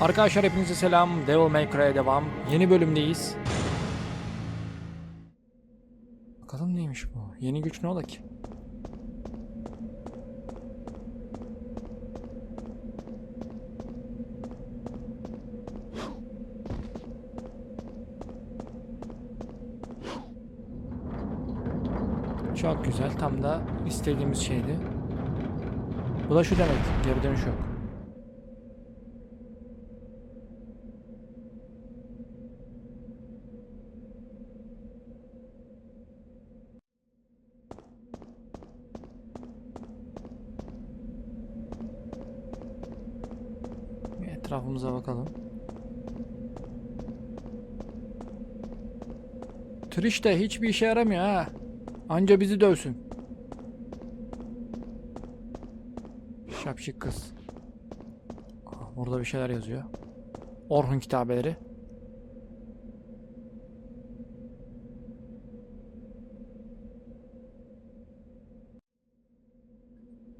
Arkadaşlar hepinize selam. Devil May Cry'e devam. Yeni bölümdeyiz. Bakalım neymiş bu? Yeni güç ne ola ki? Çok güzel. Tam da istediğimiz şeydi. Bu da şu demek. Geri dönüş yok. Bir etrafımıza bakalım. Triş de hiçbir işe yaramıyor ha. Anca bizi dövsün. Şapşik kız. Aa, Burada bir şeyler yazıyor. Orhun kitabeleri.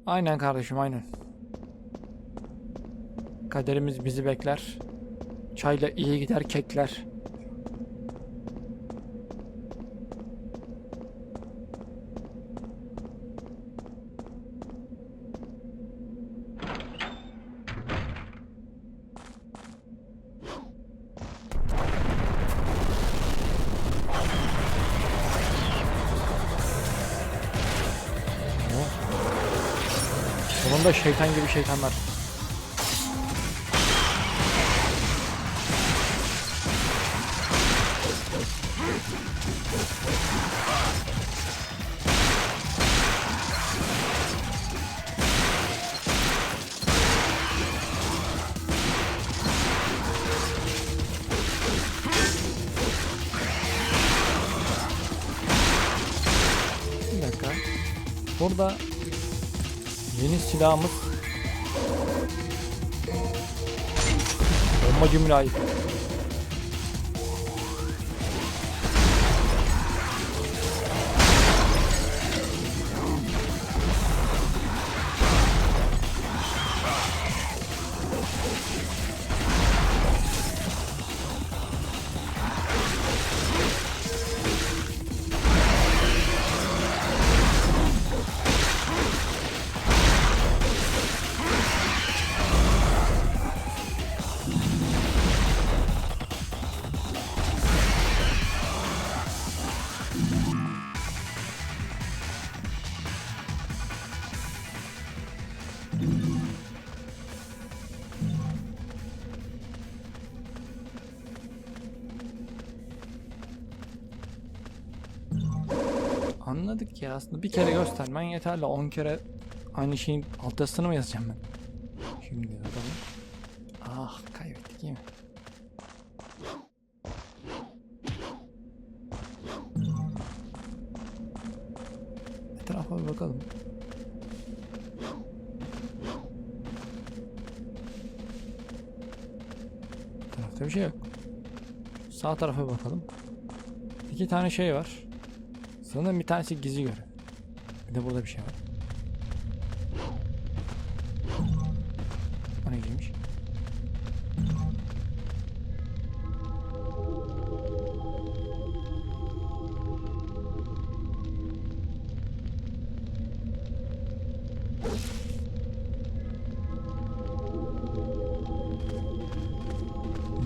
Aynen kardeşim aynen. Kaderimiz bizi bekler. Çayla iyi gider kekler. Sonunda şeytan gibi şeytanlar. Silahımız Bombacı mülayim. Anladık ya aslında bir kere göstermen yeterli 10 kere aynı şeyin alt yazısını mı yazacağım ben? Şimdi bakalım. Ah kaybettik iyi mi? Etrafa bir bakalım. Tarafta bir şey yok. Sağ tarafa bakalım. İki tane şey var. Sanırım bir tanesi gizli görev. Bir de burada bir şey var. O neymiş?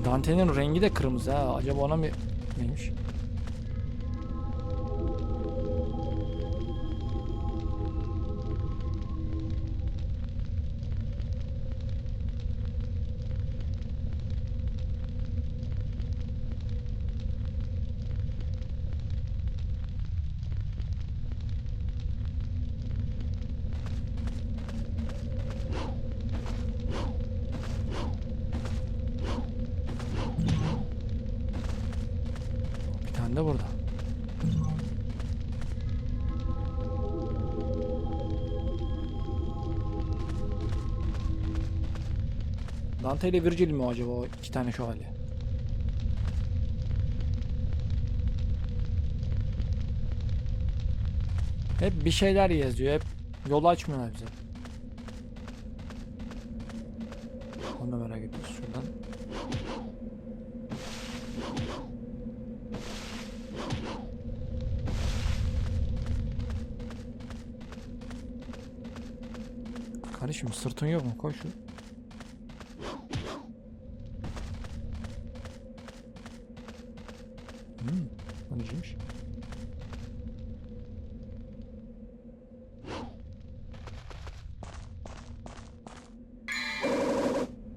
Dante'nin rengi de kırmızı ha. Acaba ona mı neymiş? Dante ile Virgil mi o acaba o iki tane şövalye? Hep bir şeyler yazıyor. Hep yol açmıyorlar bize. Onu merak ediyoruz şuradan. Kardeşim sırtın yok mu? Koy şu.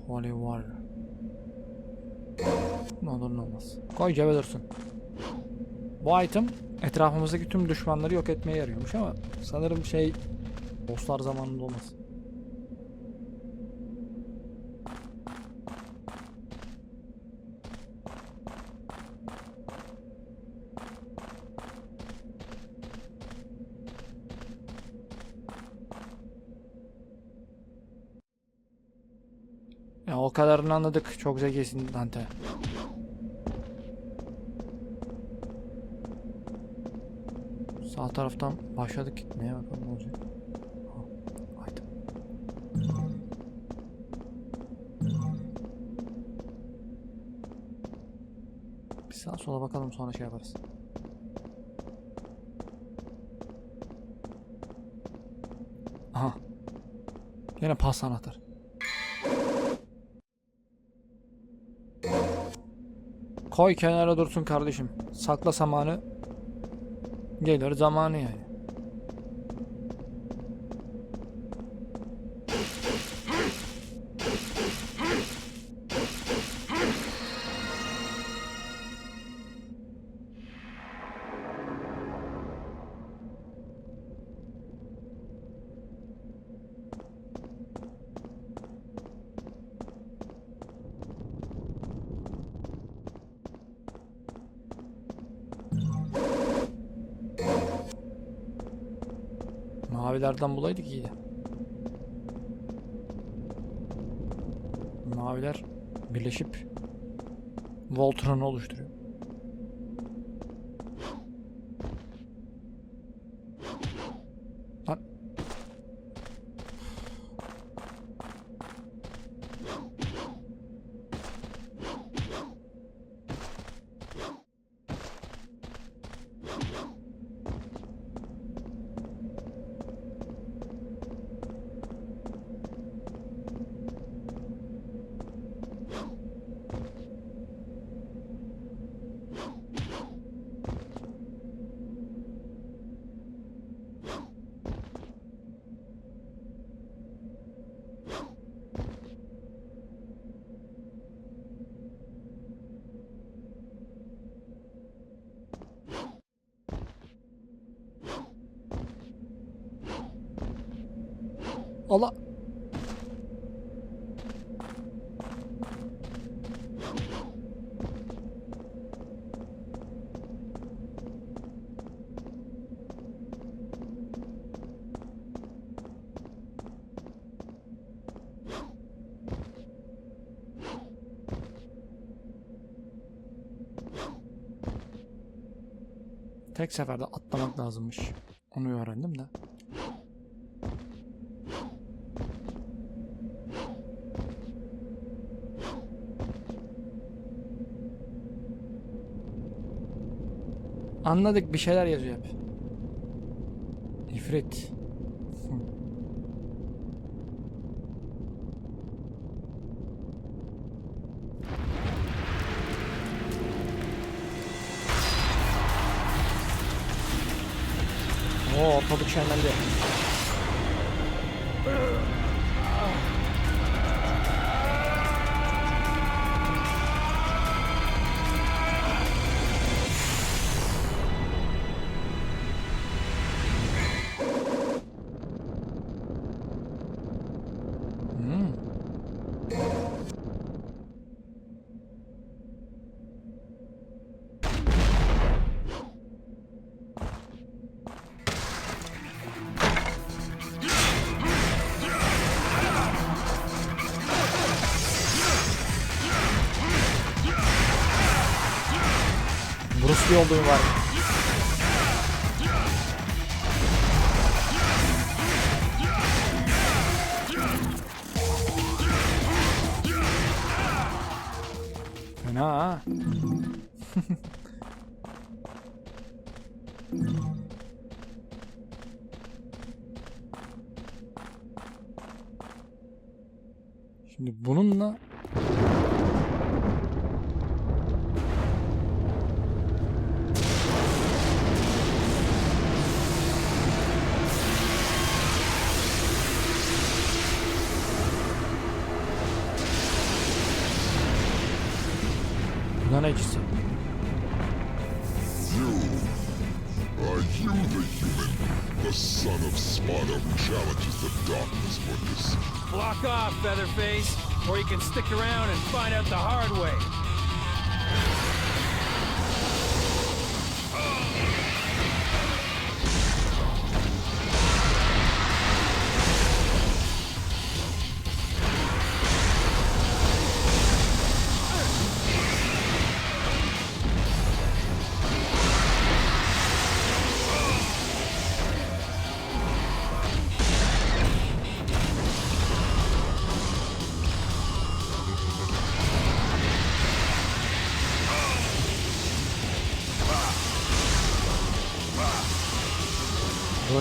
Holy war. Ne olur ne olmaz. Koy cebe dursun. Bu item etrafımızdaki tüm düşmanları yok etmeye yarıyormuş ama sanırım şey bosslar zamanında olmaz. Ya o kadarını anladık. Çok zekisin Dante. Sağ taraftan başladık gitmeye bakalım ne olacak. Ha, haydi. Bir sağa sola bakalım sonra şey yaparız. Aha. Yine pas anahtar. Koy kenara dursun kardeşim. Sakla samanı. Gelir zamanı yani. Mavilerden bulaydık iyiydi. Maviler birleşip Voltron'u oluşturuyor. Lan. Allah. Tek seferde atlamak lazımmış. Onu öğrendim de. Anladık bir şeyler yazıyor hep. İfrit. Şenlendi. Hmm. Olduğu var. Fena ha. Şimdi bununla Block off, Featherface, or you can stick around and find out the hard way.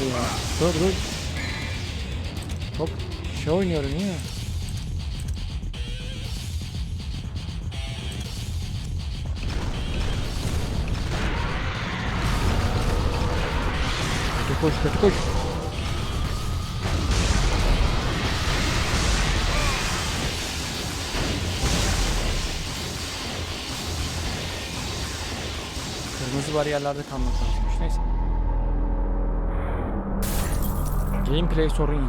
Ya. Dur dur. Çok şey oynuyorum ya. Kötü koş kötü koş. Kırmızı bariyerlerde kalmak lazımmış. Neyse. Gameplay sorun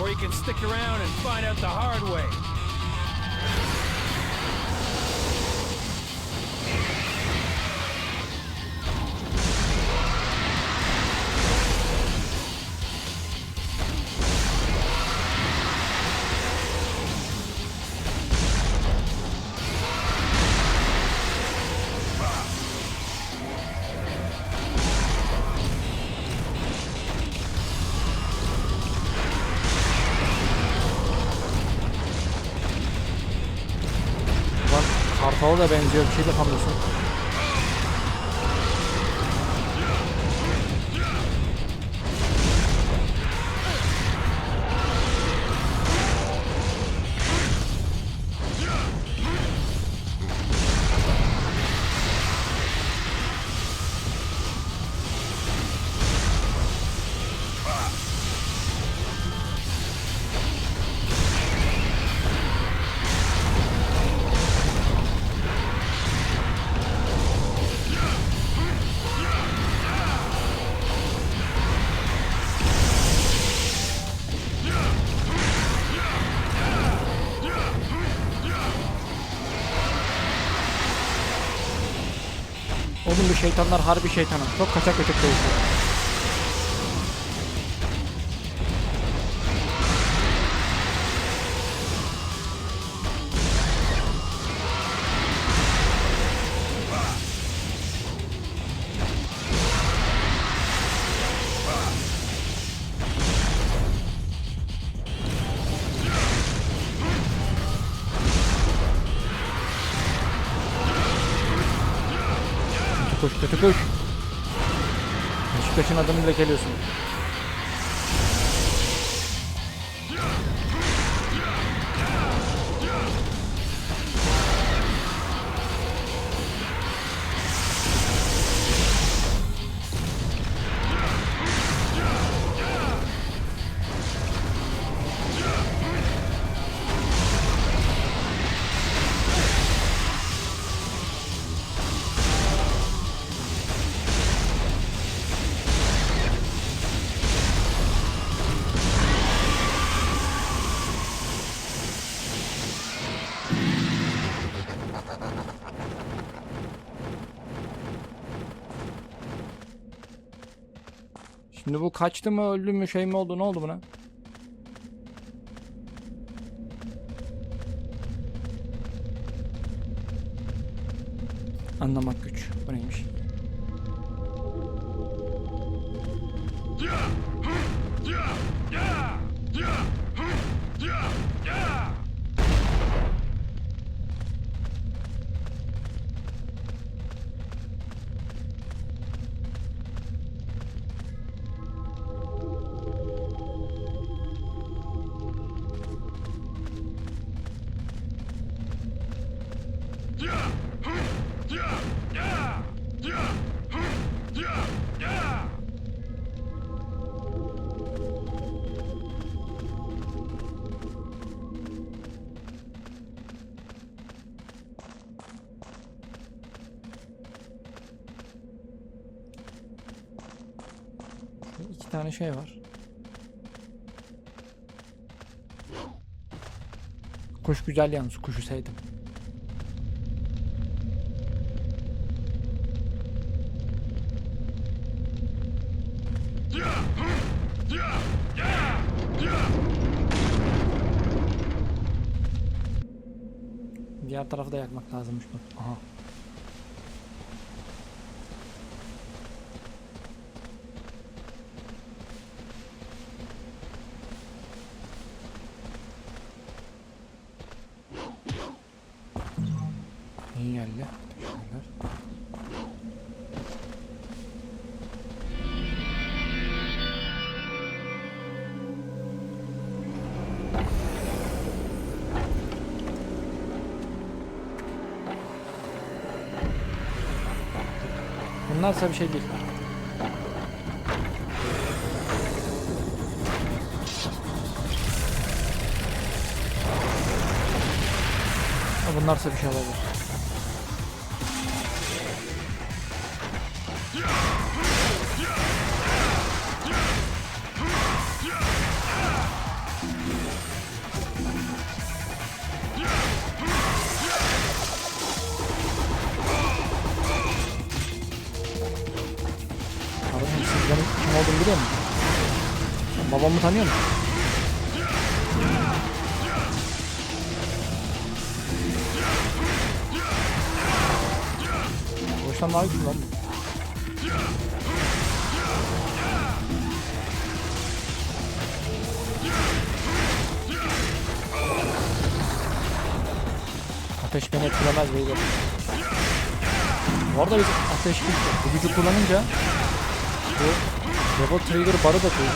or you can stick around and find out the hard way. Da benziyor. Bir şey mü şeytanlar harbi şeytanı. Çok kaçak kaçak dövüşüyor. Koş, kötü koş. Beşiktaş'ın adını bile geliyorsun. Şimdi bu kaçtı mı öldü mü şey mi oldu ne oldu buna? Tane şey var. Kuş güzel yalnız kuşu sevdim. Diğer tarafı da yakmak lazımmış bak. Aha. Bunlarsa bir şey değil. Ha, Bunlarsa bir şey olabilir. Ateş beni etkilemez beyler. Bu arada biz ateş güçlü. Bu gücü kullanınca bu Devil Trigger barı da koyuyor.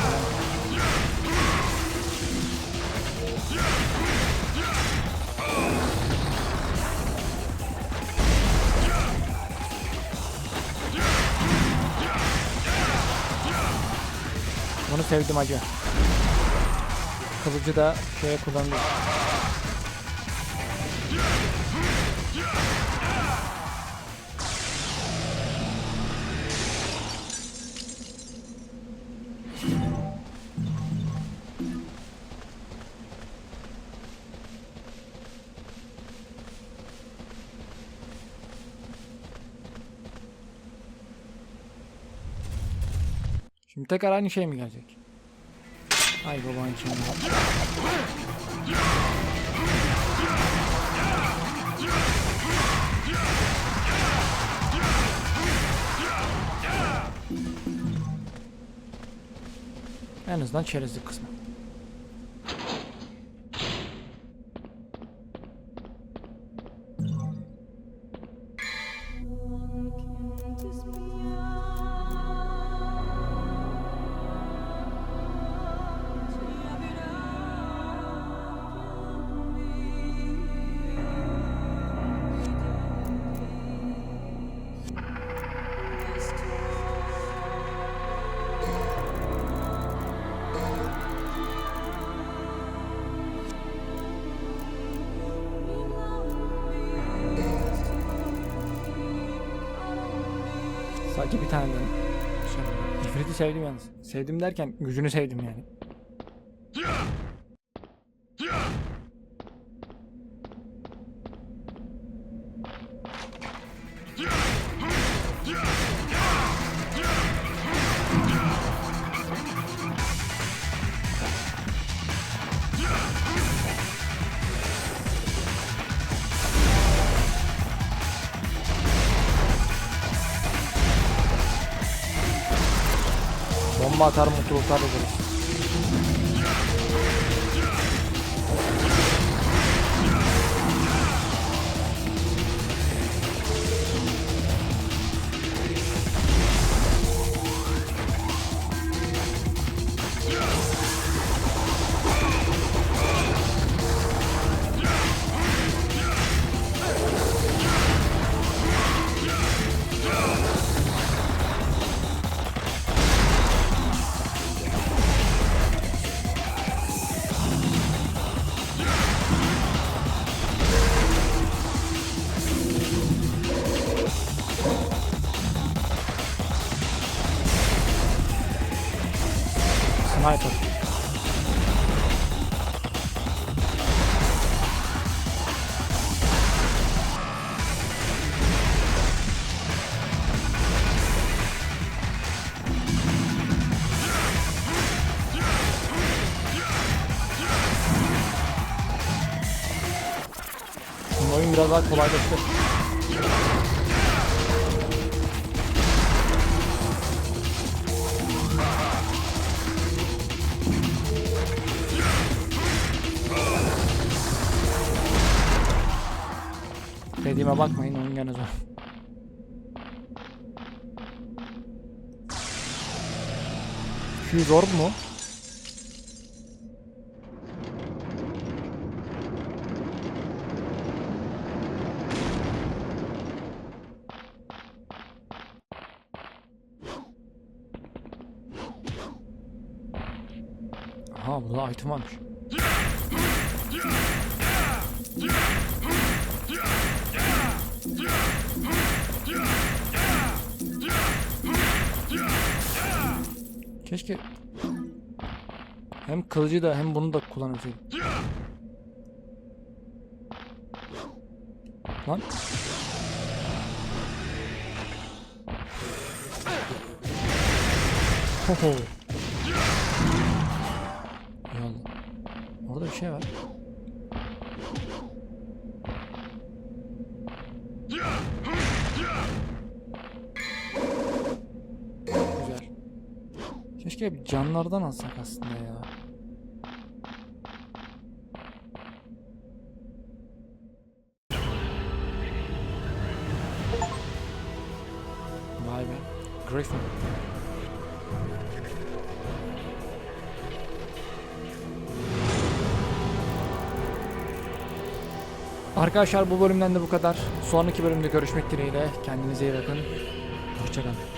Bunu sevdim acı. Kılıcı da şeye kullanılıyor. Şimdi tekrar aynı şey mi gelecek? Ay baban şimdi. En azından çerezlik kısmı. Tane de şey. İfriti sevdim yalnız. Sevdim derken gücünü sevdim yani. Bomba atar mutluluklar. Sniper. Oyun biraz daha kolaylaştı. 200 orb mu? Aha burada item varmış. Kılıcı da hem bunu da kullanabilseydim. Lan. Hoho. Eyvallah. Orada bir şey var. Güzel. Keşke canlardan alsak aslında ya. Griffin. Arkadaşlar bu bölümden de bu kadar. Sonraki bölümde görüşmek dileğiyle. Kendinize iyi bakın. Hoşçakalın.